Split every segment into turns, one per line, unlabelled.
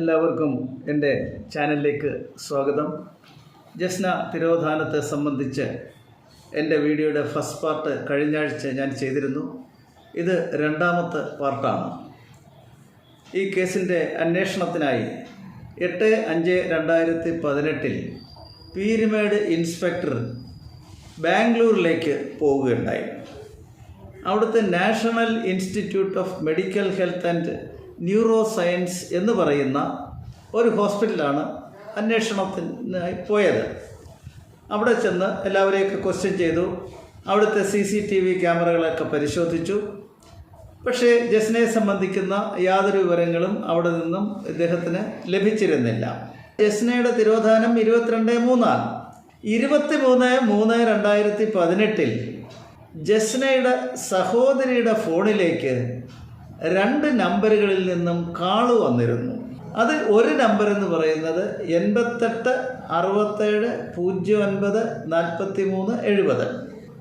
എല്ലാവർക്കും എന്റെ ചാനലിലേക്ക് സ്വാഗതം. ജസ്ന തിരോധാനത്തെ സംബന്ധിച്ച് എന്റെ വീഡിയോയുടെ ഫസ്റ്റ് പാർട്ട് കഴിഞ്ഞ ആഴ്ച ഞാൻ ചെയ്തിരുന്നു. ഇത് രണ്ടാമത്തെ പാർട്ടാണ്. ഈ കേസിന്റെ അന്വേഷണത്തിനായി എട്ട് അഞ്ച് രണ്ടായിരത്തി പതിനെട്ടിൽ പീരുമേട് ഇൻസ്പെക്ടർ ബാംഗ്ലൂരിലേക്ക് പോവുകയുണ്ടായി. അവിടുത്തെ national institute of medical health and neuro science എന്ന് പറയുന്ന ഒരു ഹോസ്പിറ്റലാണ് അന്വേഷണത്തിനായി പോയത്. അവിടെ ചെന്ന് എല്ലാവരെയൊക്കെ ക്വസ്റ്റ്യൻ ചെയ്തു. അവിടുത്തെ സി സി ടി വി ക്യാമറകളൊക്കെ പരിശോധിച്ചു. പക്ഷേ ജസ്നയെ സംബന്ധിക്കുന്ന യാതൊരു വിവരങ്ങളും അവിടെ നിന്നും ഇദ്ദേഹത്തിന് ലഭിച്ചിരുന്നില്ല. ജസ്നയുടെ തിരോധാനം ഇരുപത്തിരണ്ട് മൂന്നാണ് ഇരുപത്തി മൂന്ന് മൂന്ന് രണ്ടായിരത്തി പതിനെട്ടിൽ ജസ്നയുടെ സഹോദരിയുടെ ഫോണിലേക്ക് രണ്ട് നമ്പറുകളിൽ നിന്നും കാൾ വന്നിരുന്നു. അത് ഒരു നമ്പർ എന്ന് പറയുന്നത് എൺപത്തെട്ട് അറുപത്തേഴ് പൂജ്യം ഒൻപത് നാൽപ്പത്തി മൂന്ന് എഴുപത്.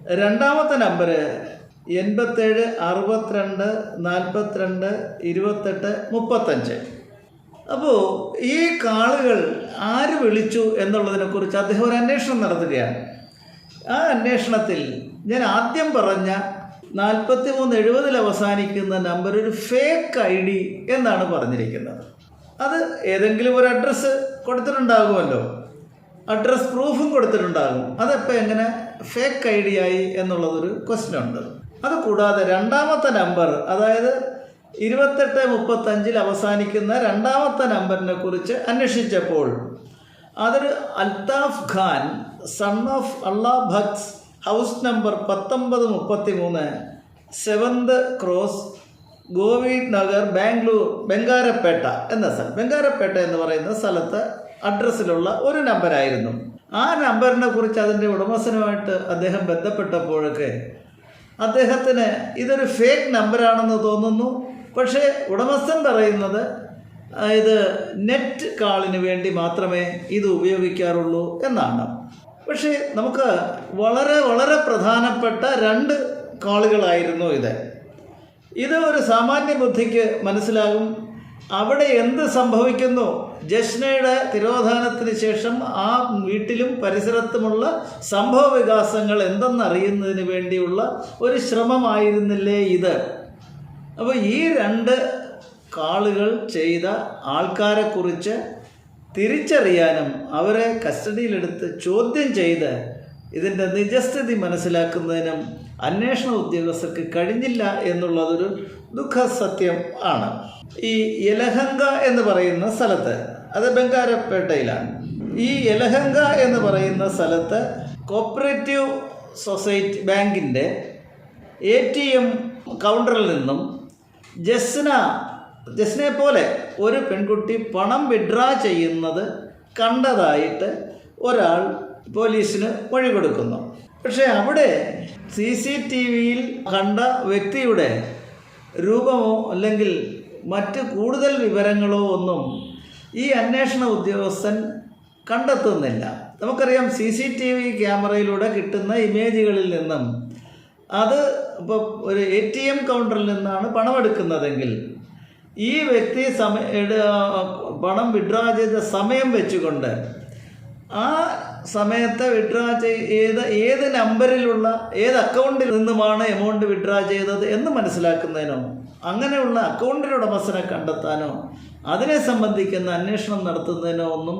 രണ്ടാമത്തെ നമ്പർ എൺപത്തേഴ് അറുപത്തിരണ്ട് നാൽപ്പത്തിരണ്ട് ഇരുപത്തെട്ട് മുപ്പത്തഞ്ച്. അപ്പോൾ ഈ കാളുകൾ ആര് വിളിച്ചു എന്നുള്ളതിനെക്കുറിച്ച് അദ്ദേഹം ഒരു അന്വേഷണം നടത്തുകയാണ്. ആ അന്വേഷണത്തിൽ ഞാൻ ആദ്യം പറഞ്ഞ നാൽപ്പത്തി മൂന്ന് എഴുപതിൽ അവസാനിക്കുന്ന നമ്പർ ഒരു ഫേക്ക് ഐ ഡി എന്നാണ് പറഞ്ഞിരിക്കുന്നത്. അത് ഏതെങ്കിലും ഒരു അഡ്രസ്സ് കൊടുത്തിട്ടുണ്ടാകുമല്ലോ. അഡ്രസ് പ്രൂഫും കൊടുത്തിട്ടുണ്ടാകും. അതെപ്പോൾ എങ്ങനെ? ഫേക്ക് ഐ ഡി ആയി എന്നുള്ളതൊരു ക്വസ്റ്റ്യൻ ഉണ്ട്. അത് കൂടാതെ രണ്ടാമത്തെ നമ്പർ അതായത് ഇരുപത്തെട്ട് മുപ്പത്തഞ്ചിൽ അവസാനിക്കുന്ന രണ്ടാമത്തെ നമ്പറിനെ കുറിച്ച് അന്വേഷിച്ചപ്പോൾ അതൊരു Althaf Khan son of Allah Baksh house number പത്തൊമ്പത് മുപ്പത്തി മൂന്ന് സെവന്ത് ക്രോസ് ഗോവി നഗർ ബാംഗ്ലൂർ ബംഗാരപ്പേട്ട എന്ന സ്ഥലം. ബംഗാരപ്പേട്ട എന്ന് പറയുന്ന സ്ഥലത്ത് അഡ്രസ്സിലുള്ള ഒരു നമ്പരായിരുന്നു. ആ നമ്പറിനെ കുറിച്ച് അതിന്റെ ഉടമസ്ഥനുമായിട്ട് അദ്ദേഹം ബന്ധപ്പെട്ടപ്പോഴൊക്കെ അദ്ദേഹത്തിന് ഇതൊരു ഫേക്ക് നമ്പറാണെന്ന് തോന്നുന്നു. പക്ഷേ ഉടമസ്ഥൻ പറയുന്നത് ഇത് നെറ്റ് കാളിന് വേണ്ടി മാത്രമേ ഇത് ഉപയോഗിക്കാറുള്ളൂ എന്നാണ്. പക്ഷേ നമുക്ക് വളരെ വളരെ പ്രധാനപ്പെട്ട രണ്ട് കാളുകളായിരുന്നു ഇത്. ഇത് ഒരു സാമാന്യ ബുദ്ധിക്ക് മനസ്സിലാകും. അവിടെ എന്ത് സംഭവിക്കുന്നു? ജഷ്നയുടെ തിരോധാനത്തിന് ശേഷം ആ വീട്ടിലും പരിസരത്തുമുള്ള സംഭവ വികാസങ്ങൾ എന്തെന്നറിയുന്നതിന് വേണ്ടിയുള്ള ഒരു ശ്രമമായിരുന്നില്ലേ ഇത്? അപ്പോൾ ഈ രണ്ട് കാളുകൾ ചെയ്ത ആൾക്കാരെക്കുറിച്ച് തിരിച്ചറിയാനും അവരെ കസ്റ്റഡിയിലെടുത്ത് ചോദ്യം ചെയ്ത് ഇതിന്റെ നിജസ്ഥിതി മനസ്സിലാക്കുന്നതിനും അന്വേഷണ ഉദ്യോഗസ്ഥർക്ക് കഴിഞ്ഞില്ല എന്നുള്ളതൊരു ദുഃഖസത്യം ആണ്. ഈ യലഹങ്ക എന്ന് പറയുന്ന സ്ഥലത്ത് അത് ബംഗാരപ്പേട്ടയിലാണ്. ഈ യലഹങ്ക എന്ന് പറയുന്ന സ്ഥലത്ത് കോപ്പറേറ്റീവ് സൊസൈറ്റി ബാങ്കിന്റെ എ ടി എം കൗണ്ടറിൽ നിന്നും ജസ്ന ജസ്നയെ പോലെ ഒരു പെൺകുട്ടി പണം വിഡ്രാ ചെയ്യുന്നത് കണ്ടതായിട്ട് ഒരാൾ പോലീസിന് വഴി കൊടുക്കുന്നു. പക്ഷേ അവിടെ സി സി ടി വിയിൽ കണ്ട വ്യക്തിയുടെ രൂപമോ അല്ലെങ്കിൽ മറ്റ് കൂടുതൽ വിവരങ്ങളോ ഒന്നും ഈ അന്വേഷണ ഉദ്യോഗസ്ഥൻ കണ്ടെത്തുന്നില്ല. നമുക്കറിയാം സി സി ടി വി ക്യാമറയിലൂടെ കിട്ടുന്ന ഇമേജുകളിൽ നിന്നും അത് ഇപ്പോൾ ഒരു എ ടി എം കൗണ്ടറിൽ നിന്നാണ് പണമെടുക്കുന്നതെങ്കിൽ ഈ വ്യക്തി സമയ പണം വിഡ്രാ ചെയ്ത സമയം വെച്ചുകൊണ്ട് ആ സമയത്തെ വിഡ്രാ ചെയ്ത ഏത് നമ്പറിലുള്ള ഏത് അക്കൗണ്ടിൽ നിന്നുമാണ് എമൗണ്ട് വിഡ്രാ ചെയ്തത് എന്ന് മനസ്സിലാക്കുന്നതിനോ അങ്ങനെയുള്ള അക്കൗണ്ടിന്റെ ഉടമസ്ഥനെ കണ്ടെത്താനോ അതിനെ സംബന്ധിക്കുന്ന അന്വേഷണം നടത്തുന്നതിനോ ഒന്നും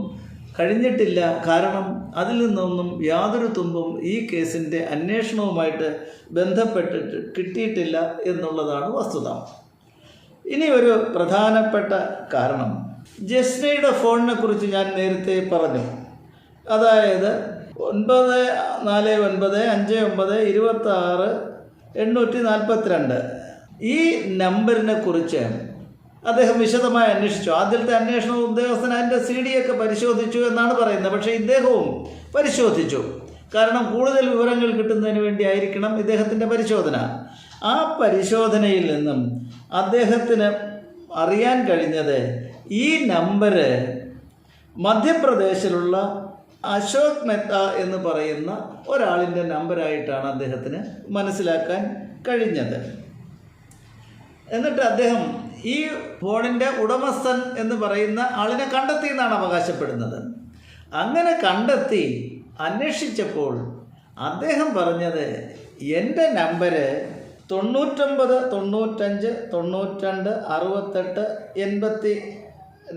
കഴിഞ്ഞിട്ടില്ല. കാരണം അതിൽ നിന്നൊന്നും യാതൊരു തുമ്പും ഈ കേസിന്റെ അന്വേഷണവുമായിട്ട് ബന്ധപ്പെട്ടിട്ട് കിട്ടിയിട്ടില്ല എന്നുള്ളതാണ് വസ്തുത. ഇനി ഒരു പ്രധാനപ്പെട്ട കാരണം. ജസ്നയുടെ ഫോണിനെ കുറിച്ച് ഞാൻ നേരത്തെ പറഞ്ഞു. അതായത് ഒൻപത് നാല് ഒൻപത് അഞ്ച് ഒമ്പത് ഇരുപത്തി ആറ് എണ്ണൂറ്റി നാൽപ്പത്തിരണ്ട് ഈ നമ്പറിനെ കുറിച്ച് അദ്ദേഹം വിശദമായി അന്വേഷിച്ചു. ആദ്യത്തെ അന്വേഷണ ഉദ്യോഗസ്ഥൻ അതിന്റെ സി ഡി ഒക്കെ പരിശോധിച്ചു എന്നാണ് പറയുന്നത്. പക്ഷേ ഇദ്ദേഹവും പരിശോധിച്ചു. കാരണം കൂടുതൽ വിവരങ്ങൾ കിട്ടുന്നതിന് വേണ്ടി ആയിരിക്കണം ഇദ്ദേഹത്തിന്റെ പരിശോധന. ആ പരിശോധനയിൽ നിന്നും അദ്ദേഹത്തിന് അറിയാൻ കഴിഞ്ഞത് ഈ നമ്പര് മധ്യപ്രദേശിലുള്ള അശോക് മെത്ത എന്ന് പറയുന്ന ഒരാളിന്റെ നമ്പറായിട്ടാണ് അദ്ദേഹത്തിന് മനസ്സിലാക്കാൻ കഴിഞ്ഞത്. എന്നിട്ട് അദ്ദേഹം ഈ ഫോണിന്റെ ഉടമസ്ഥൻ എന്ന് പറയുന്ന ആളിനെ കണ്ടെത്തി എന്നാണ് അവകാശപ്പെടുന്നത്. അങ്ങനെ കണ്ടെത്തി അന്വേഷിച്ചപ്പോൾ അദ്ദേഹം പറഞ്ഞത് എന്റെ നമ്പര് തൊണ്ണൂറ്റൊമ്പത് തൊണ്ണൂറ്റഞ്ച് തൊണ്ണൂറ്റണ്ട് അറുപത്തെട്ട് എൺപത്തി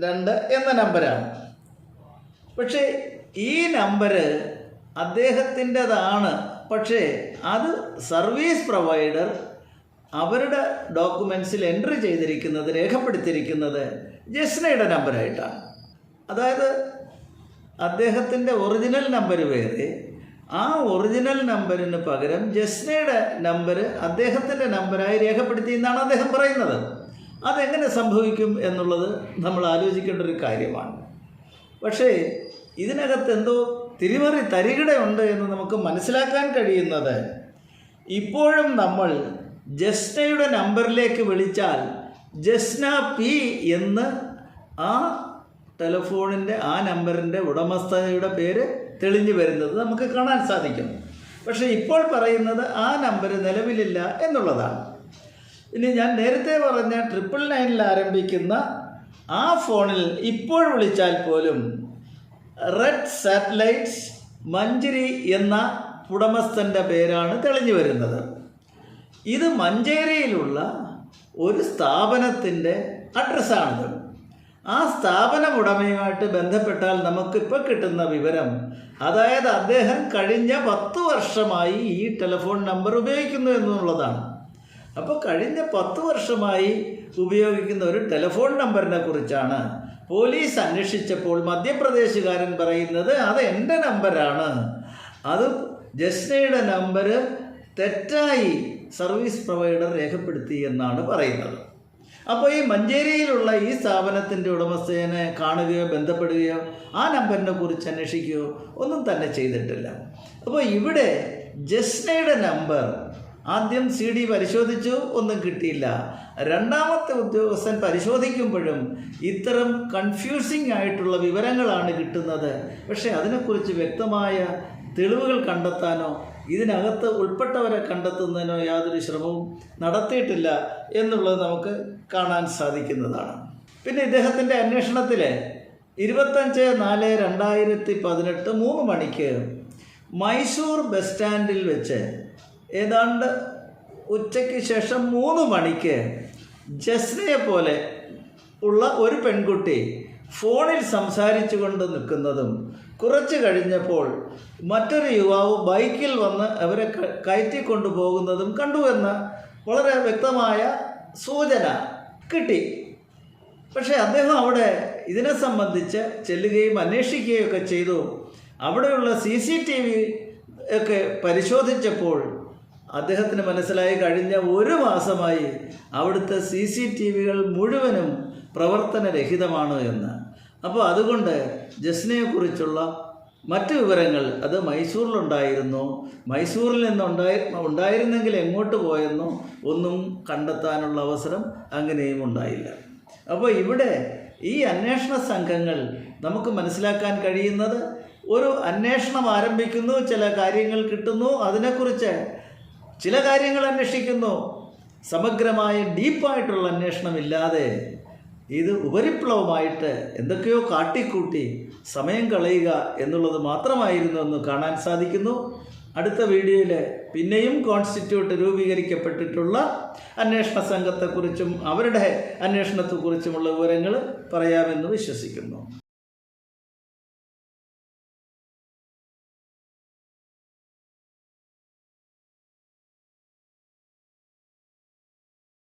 രണ്ട് എന്ന നമ്പരാണ്. പക്ഷേ ഈ നമ്പർ അദ്ദേഹത്തിന്റെതാണ്. പക്ഷേ അത് സർവീസ് പ്രൊവൈഡർ അവരുടെ ഡോക്യുമെൻസിൽ എൻട്രി ചെയ്തിരിക്കുന്നത് രേഖപ്പെടുത്തിയിരിക്കുന്നത് ജസ്നയുടെ നമ്പറായിട്ടാണ് അതായത് അദ്ദേഹത്തിന്റെ ഒറിജിനൽ നമ്പർ വേറെ ആ ഒറിജിനൽ നമ്പറിന് പകരം ജസ്നയുടെ നമ്പർ അദ്ദേഹത്തിന്റെ നമ്പറായി രേഖപ്പെടുത്തി എന്നാണ് അദ്ദേഹം പറയുന്നത്. അതെങ്ങനെ സംഭവിക്കും എന്നുള്ളത് നമ്മൾ ആലോചിക്കേണ്ട ഒരു കാര്യമാണ്. പക്ഷേ ഇതിനകത്ത് എന്തോ തിരിമറി തരികിടയുണ്ട് എന്ന് നമുക്ക് മനസ്സിലാക്കാൻ കഴിയുന്നത്. ഇപ്പോഴും നമ്മൾ ജസ്നയുടെ നമ്പറിലേക്ക് വിളിച്ചാൽ ജസ്ന പി എന്ന് ആ ടെലഫോണിന്റെ ആ നമ്പറിന്റെ ഉടമസ്ഥയുടെ പേര് തെളിഞ്ഞു വരുന്നത് നമുക്ക് കാണാൻ സാധിക്കും. പക്ഷേ ഇപ്പോൾ പറയുന്നത് ആ നമ്പർ നിലവിലില്ല എന്നുള്ളതാണ്. ഇനി ഞാൻ നേരത്തെ പറഞ്ഞ ട്രിപ്പിൾ നയനിൽ ആരംഭിക്കുന്ന ആ ഫോണിൽ ഇപ്പോൾ വിളിച്ചാൽ പോലും റെഡ് സാറ്റലൈറ്റ്സ് മഞ്ചരി എന്ന ഉടമസ്ഥന്റെ പേരാണ് തെളിഞ്ഞു വരുന്നത്. ഇത് മഞ്ചേരിയിലുള്ള ഒരു സ്ഥാപനത്തിന്റെ അഡ്രസ്സാണിത് ആ സ്ഥാപനം ഉടമയുമായിട്ട് ബന്ധപ്പെട്ടാൽ നമുക്കിപ്പോൾ കിട്ടുന്ന വിവരം അതായത് അദ്ദേഹം കഴിഞ്ഞ പത്ത് വർഷമായി ഈ ടെലിഫോൺ നമ്പർ ഉപയോഗിക്കുന്നു എന്നുള്ളതാണ്. അപ്പോൾ കഴിഞ്ഞ പത്ത് വർഷമായി ഉപയോഗിക്കുന്ന ഒരു ടെലിഫോൺ നമ്പറിനെ കുറിച്ചാണ് പോലീസ് അന്വേഷിച്ചപ്പോൾ മധ്യപ്രദേശുകാരൻ പറയുന്നത് അത് എന്റെ നമ്പരാണ് അത് ജസ്നയുടെ നമ്പർ തെറ്റായി സർവീസ് പ്രൊവൈഡർ രേഖപ്പെടുത്തി എന്നാണ് പറയുന്നത്. അപ്പോൾ ഈ മഞ്ചേരിയിലുള്ള ഈ സ്ഥാപനത്തിന്റെ ഉടമസ്ഥനെ കാണുകയോ ബന്ധപ്പെടുകയോ ആ നമ്പറിനെ കുറിച്ച് അന്വേഷിക്കുകയോ ഒന്നും തന്നെ ചെയ്തിട്ടില്ല. അപ്പോൾ ഇവിടെ ജസ്നയുടെ നമ്പർ ആദ്യം സി ഡി പരിശോധിച്ചു ഒന്നും കിട്ടിയില്ല. രണ്ടാമത്തെ ഉദ്യോഗസ്ഥൻ പരിശോധിക്കുമ്പോഴും ഇത്തരം കൺഫ്യൂസിംഗ് ആയിട്ടുള്ള വിവരങ്ങളാണ് കിട്ടുന്നത്. പക്ഷേ അതിനെക്കുറിച്ച് വ്യക്തമായ തെളിവുകൾ കണ്ടെത്താനോ ഇതിനകത്ത് ഉൾപ്പെട്ടവരെ കണ്ടെത്തുന്നതിനോ യാതൊരു ശ്രമവും നടത്തിയിട്ടില്ല എന്നുള്ളത് നമുക്ക് കാണാൻ സാധിക്കുന്നതാണ്. പിന്നെ ഇദ്ദേഹത്തിന്റെ അന്വേഷണത്തിൽ ഇരുപത്തഞ്ച് നാല് രണ്ടായിരത്തി പതിനെട്ട് മൂന്ന് മണിക്ക് മൈസൂർ ബസ് സ്റ്റാൻഡിൽ വെച്ച് ഏതാണ്ട് ഉച്ചയ്ക്ക് ശേഷം മൂന്ന് മണിക്ക് ജസ്നയെ പോലെ ഉള്ള ഒരു പെൺകുട്ടി ഫോണിൽ സംസാരിച്ചു കൊണ്ട് നിൽക്കുന്നതും കുറച്ച് കഴിഞ്ഞപ്പോൾ മറ്റൊരു യുവാവ് ബൈക്കിൽ വന്ന് അവരെ കയറ്റി കയറ്റിക്കൊണ്ടു പോകുന്നതും കണ്ടു എന്ന് വളരെ വ്യക്തമായ സൂചന കിട്ടി. പക്ഷേ അദ്ദേഹം അവിടെ ഇതിനെ സംബന്ധിച്ച് ചെല്ലുകയും അന്വേഷിക്കുകയും ഒക്കെ ചെയ്തു. അവിടെയുള്ള സി സി ടി വി ഒക്കെ പരിശോധിച്ചപ്പോൾ അദ്ദേഹത്തിന് മനസ്സിലായി കഴിഞ്ഞ ഒരു മാസമായി അവിടുത്തെ സി സി ടി വികൾ മുഴുവനും പ്രവർത്തനരഹിതമാണ് എന്ന്. അപ്പോൾ അതുകൊണ്ട് ജസ്നയെക്കുറിച്ചുള്ള മറ്റ് വിവരങ്ങൾ അത് മൈസൂരിലുണ്ടായിരുന്നു. മൈസൂരിൽ നിന്നുണ്ടായി ഉണ്ടായിരുന്നെങ്കിൽ എങ്ങോട്ട് പോയെന്നോ ഒന്നും കണ്ടെത്താനുള്ള അവസരം അങ്ങനെയും ഉണ്ടായില്ല. അപ്പോൾ ഇവിടെ ഈ അന്വേഷണ സംഘങ്ങൾ നമുക്ക് മനസ്സിലാക്കാൻ കഴിയുന്നത് ഒരു അന്വേഷണം ആരംഭിക്കുന്നു ചില കാര്യങ്ങൾ കിട്ടുന്നു അതിനെക്കുറിച്ച് ചില കാര്യങ്ങൾ അന്വേഷിക്കുന്നു. സമഗ്രമായ ഡീപ്പായിട്ടുള്ള അന്വേഷണമില്ലാതെ ഇത് ഉപരിപ്ലവമായിട്ട് എന്തൊക്കെയോ കാട്ടിക്കൂട്ടി സമയം കളയുക എന്നുള്ളത് മാത്രമായിരുന്നു എന്ന് കാണാൻ സാധിക്കുന്നു. അടുത്ത വീഡിയോയിൽ പിന്നെയും കോൺസ്റ്റിറ്റ്യൂട്ട് രൂപീകരിക്കപ്പെട്ടിട്ടുള്ള അന്വേഷണ സംഘത്തെക്കുറിച്ചും അവരുടെ അന്വേഷണത്തെക്കുറിച്ചുമുള്ള വിവരങ്ങൾ പറയാമെന്ന് വിശ്വസിക്കുന്നു.